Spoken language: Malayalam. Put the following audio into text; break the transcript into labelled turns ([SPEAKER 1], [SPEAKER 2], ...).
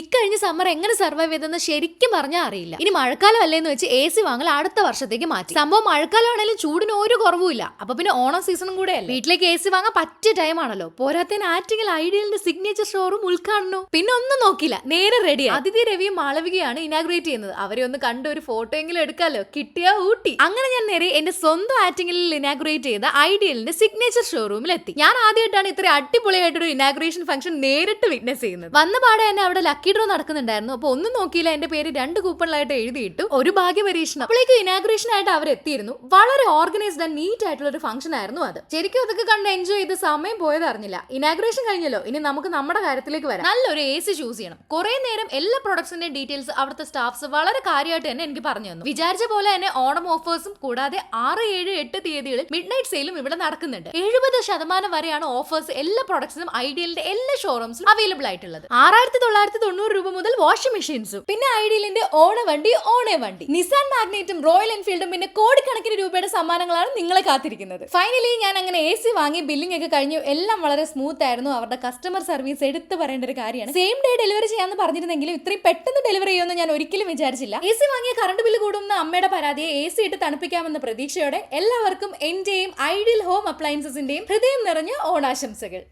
[SPEAKER 1] ഇക്കഴിഞ്ഞ സമ്മർ എങ്ങനെ സർവൈവ് ചെയ്തെന്ന് ശരിക്കും പറഞ്ഞാൽ അറിയില്ല. ഇനി മഴക്കാലം അല്ലേന്ന് വെച്ച് എ സി വാങ്ങൽ അടുത്ത വർഷത്തേക്ക് മാറ്റി. സംഭവം മഴക്കാലമാണെങ്കിലും ചൂടിന് ഒരു കുറവുമില്ല അപ്പൊ പിന്നെ ഓണം സീസണും കൂടെ അല്ലേ? വീട്ടിലേക്ക് എ സി വാങ്ങാൻ പറ്റിയ ടൈം ആണല്ലോ. പോരാത്തതിന് ആറ്റിങ്ങൽ ഐഡിയലിന്റെ സിഗ്നേച്ചർ ഷോറും ഉദ്ഘാടനം? പിന്നെ ഒന്നും നോക്കില്ല നേരെ റെഡി അതിഥി രവിയും മാളവികയാണ് ഇനാഗ്രേറ്റ് ചെയ്യുന്നത്. അവരെ ഒന്ന് കണ്ട ഒരു ഫോട്ടോ എങ്കിലും എടുക്കാലോ? കിട്ടിയ ഊട്ടി. അങ്ങനെ ഞാൻ നേരെ എന്റെ സ്വന്തം ആറ്റിങ്ങലിൽ ഇനാഗ്രേറ്റ് ചെയ്ത ഐഡിയലിന്റെ സിഗ്നേച്ചർ ഷോറൂമിൽ എത്തി. ഞാൻ ആദ്യമായിട്ടാണ് ഇത്ര അടിപൊളിയായിട്ടൊരു ഇനാഗ്രേഷൻ ഫംഗ്ഷൻ നേരിട്ട് വിറ്റ്നസ് ചെയ്യുന്നത്. വന്ന പാടെ തന്നെ അവിടെ ലക്കി ഡ്രോ നടക്കുന്നുണ്ടായിരുന്നു. അപ്പൊ ഒന്നും നോക്കിയില്ല. എന്റെ പേര് രണ്ട് കൂപ്പണിലായിട്ട് എഴുതിയിട്ടു. ഒരു ഭാഗ്യ പരീക്ഷണം അപ്പോഴേക്ക് ഇനാഗ്രേഷൻ ആയിട്ട് അവർ എത്തിയിരുന്നു. വളരെ ഓർഗനൈസ്ഡ് ആൻഡ് നീറ്റ് ആയിട്ടുള്ള ഒരു ഫംഗ്ഷൻ ആയിരുന്നു അത്. ശരിക്കും അതൊക്കെ കണ്ട് എൻജോയ് ചെയ്ത് സമയം പോയത് അറിഞ്ഞില്ല. ഇനാഗ്രേഷൻ കഴിഞ്ഞല്ലോ. ഇനി നമുക്ക് നമ്മുടെ കാര്യത്തിലേക്ക് വരാം. നല്ലൊരു എ സി ചൂസ് ചെയ്യണം. കുറെ നേരം എല്ലാ പ്രൊഡക്ട്സിന്റെ ഡീറ്റെയിൽസ് അവിടുത്തെ സ്റ്റാഫ്സ് വളരെ കാര്യമായിട്ട് തന്നെ എനിക്ക് പറഞ്ഞു തന്നു. വിചാരിച്ച പോലെ തന്നെ ഓണം ഓഫേഴ്സും കൂടാതെ ആറ് ഏഴ് എട്ട് തീയതികളിൽ മിഡ് നൈറ്റ് സെയിലും ഇവിടെ നടക്കുന്നുണ്ട്. എഴുപത് ശതമാനം വരെയാണ് ഓഫേഴ്സ് എല്ലാ പ്രൊഡക്ട്സിനും ഐഡിയലിന്റെ എല്ലാ ഷോറൂംസിലും അവൈലബിൾ ആയിട്ടുള്ളത്. ആറായിരത്തി തൊള്ളായിരത്തി തൊണ്ണൂറ് രൂപ മുതൽ വാഷിംഗ് മെഷീൻസും പിന്നെ ഐഡിയലിന്റെ ഓണ വണ്ടി ഓണേ വണ്ടി. നിസാൻ മാഗ്നേറ്റും റോയൽ എൻഫീൽഡും പിന്നെ കോടിക്കണക്കിന് രൂപയുടെ സമ്മാനങ്ങളാണ് നിങ്ങളെ കാത്തിരിക്കുന്നത്. ഫൈനലി ഞാൻ അങ്ങനെ എ സി വാങ്ങി ബില്ലിംഗ് ഒക്കെ കഴിഞ്ഞു. എല്ലാം വളരെ സ്മൂത്ത് ആയിരുന്നു. അവരുടെ കസ്റ്റമർ സർവീസ് എടുത്തു പറയേണ്ട ഒരു കാര്യമാണ്. സെയിം ഡേ ഡെലിവറി ചെയ്യാന്ന് പറഞ്ഞിരുന്നെങ്കിലും ഇത്രയും പെട്ടെന്ന് ഡെലിവറി ചെയ്യുമെന്ന് ഞാൻ ഒരിക്കലും വിചാരിച്ചില്ല. എ സി വാങ്ങിയ കറണ്ട് ബില്ല് കൂടുന്ന അമ്മയുടെ പരാതിയെ എ സി ഇട്ട് തണുപ്പിക്കാമെന്ന പ്രതീക്ഷയോടെ എല്ലാവർക്കും എന്റെയും ഐഡിയൽ ഹോം അപ്ലയൻസസിന്റെയും ഹൃദയം നിറഞ്ഞ ഓണാശംസകൾ.